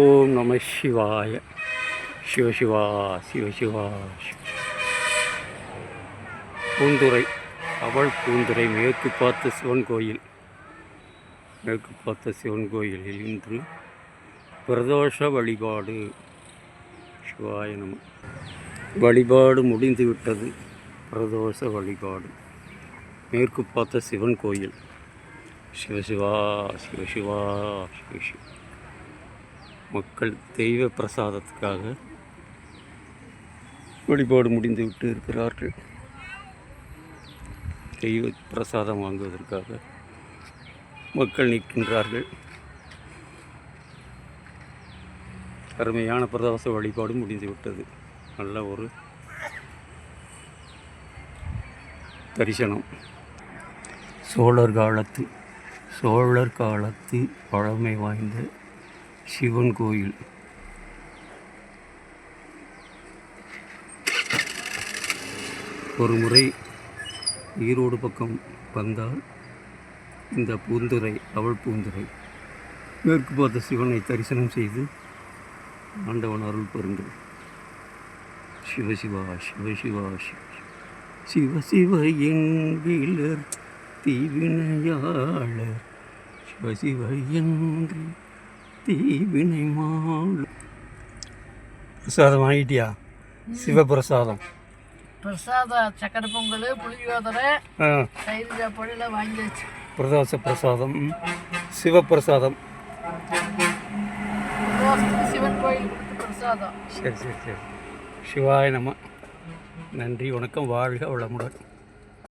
ஓம் நம சிவாய. சிவசிவா சிவசிவா சிவ பூந்துரை அவள் பூந்துரை மேற்கு பார்த்த சிவன் கோயில். மேற்கு பார்த்த சிவன் கோயிலில் இன்று பிரதோஷ வழிபாடு. சிவாய நம. வழிபாடு முடிந்துவிட்டது பிரதோஷ வழிபாடு. மேற்கு பார்த்த சிவன் கோயில். சிவசிவா சிவசிவா சிவசிவா மக்கள் தெய்வ பிரசாதத்துக்காக வழிபாடு முடிந்து விட்டு இருக்கிறார்கள். தெய்வ பிரசாதம் வாங்குவதற்காக மக்கள் நிற்கின்றார்கள். அருமையான பிரதோஷ வழிபாடு முடிந்துவிட்டது நல்ல ஒரு தரிசனம். சோழர் காலத்து சோழர் காலத்து பழமை வாய்ந்த சிவன் கோயில். ஒரு முறை ஈரோடு பக்கம் வந்தால் இந்த பூந்துரை அவள் பூந்துரை மேற்கு பார்த்த சிவனை தரிசனம் செய்து ஆண்டவன் அருள் பெறுங்கள் சிவசிவா சிவசிவா சிவ சிவ சிவ என்கிலர் தீவினையாளர். சிவசிவ என்று தீவினை மாள் பிரசாதம் வாங்கிட்டியா? சிவபிரசாதம். பிரசாத சக்கரை பொங்கல் புளியோதரை ஆ. தயிர் சாப்பாடுலாம் வாங்கியாச்சு பிரதோஷ பிரசாதம். சிவபிரசாதம். சிவன் கோயில் பிரசாதம். சரி சரி சரி. சிவாய நம. நன்றி வணக்கம். வாழ்க வளமுடன்.